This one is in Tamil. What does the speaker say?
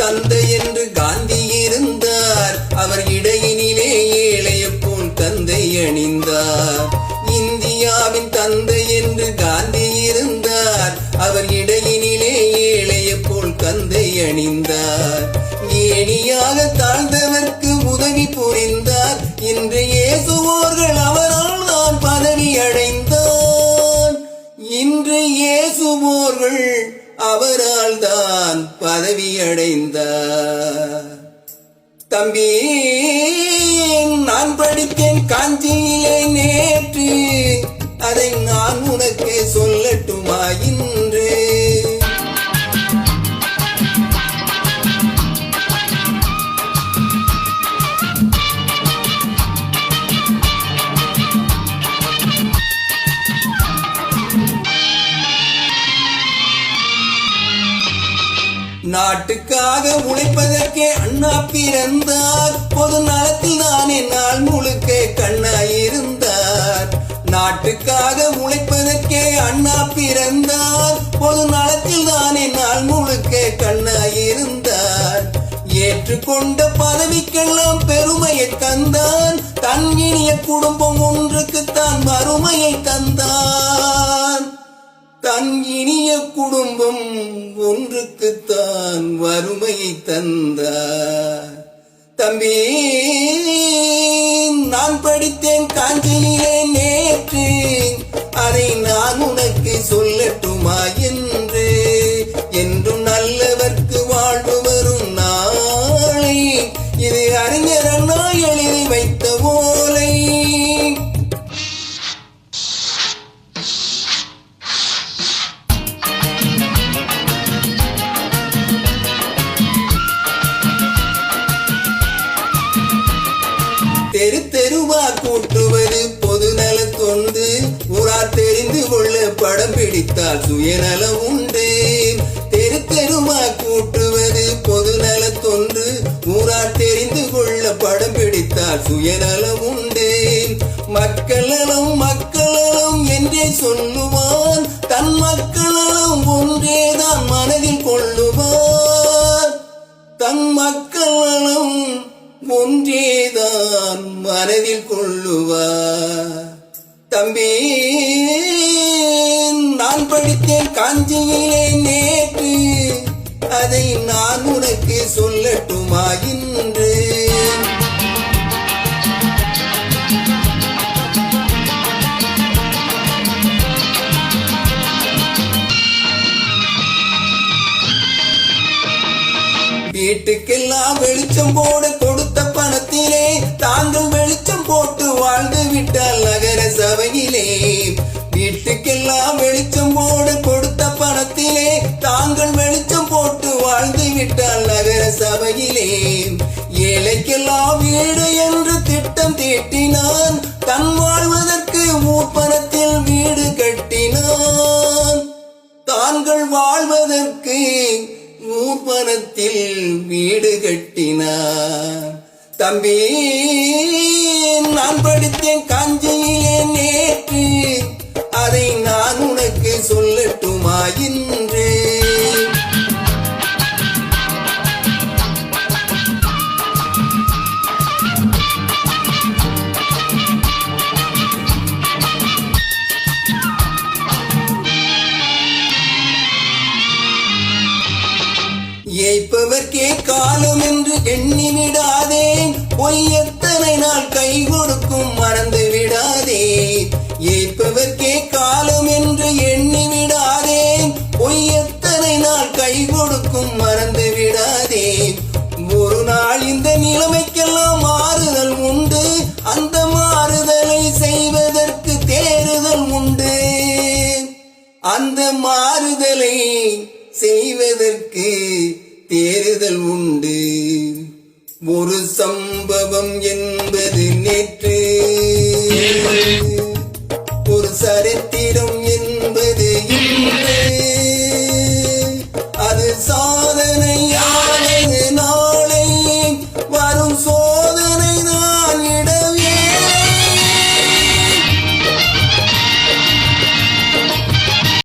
தந்தை என்று காந்தி அவரால் தான் பதவியடைந்தார். தம்பி நான் படித்தேன் காஞ்சியிலே நேற்று. அதை நான் உனக்கு சொல்லட்டுமாயின் நாட்டுக்காக உழைப்பதற்கே அண்ணா பிறந்தார். பொது நலத்தில் தானே நாள் முழுக்க கண்ணாயிருந்தார் நாட்டுக்காக உழைப்பதற்கே அண்ணா பிறந்தார். பொது நலத்தில் தானே நாள் முழுக்க கண்ணாயிருந்தார் ஏற்றுக்கொண்ட பதவிக்கெல்லாம் பெருமையை தந்தான். தன் இனிய குடும்பம் ஒன்றுக்குத்தான் வறுமையை தந்தான். தன் இனிய குடும்பம் ஒன்றுக்குத்தான் வறுமையை தந்தார். தம்பி நான் படித்தேன் காஞ்சியிலே நேற்று அதை நான் உனக்கு சொல்லட்டுமா கூட்டுவது பொது நல தொண்டு ஊரா தெரிந்து கொள்ள படம் பிடித்தால் சுயநலம் உண்டு. தெரு தெருமா கூட்டுவது பொது நல தொண்டு ஊரா தெரிந்து கொள்ள படம் பிடித்தால் சுயநலம் உண்டு. மக்கள் நலம் மக்கள் நலம் என்றே சொல்லுவான். தம்பி நான் படித்தேன் காஞ்சியிலே நேற்று அதை நான் உனக்கு சொல்லட்டுமா இன்று? வீட்டுக்கெல்லாம் வெளிச்சம் போட சபையிலே ஏழைக்கெல்லாம் வீடு என்று திட்டம் தீட்டினான். தன் வாழ்வதற்கு மூப்பணத்தில் வீடு கட்டினான். தாங்கள் வாழ்வதற்கு மூப்பனத்தில் வீடு கட்டினான். தம்பி நான் படித்தேன் காஞ்சியிலே நேற்று. அதை நான் உனக்கு சொல்லட்டுமா இன்று? ஏய்ப்பவர்க்கே காலம் என்று எண்ணி விடாதே பொய் எத்தனை நாள் கை கொடுக்கும் மறந்து விடாதே. ஏய்ப்பவர்க்கே காலம் என்று எண்ணி விடாதே பொய் எத்தனை நாள் கை கொடுக்கும் மறந்து விடாதே. ஒரு நாள் இந்த நிலைமைக்கெல்லாம் மாறுதல் உண்டு. அந்த மாறுதலை செய்வதற்கு தேறுதல் உண்டு. அந்த மாறுதலை செய்வதற்கு தேறுதல் உண்டு. ஒரு சம்பவம் என்பது நேற்று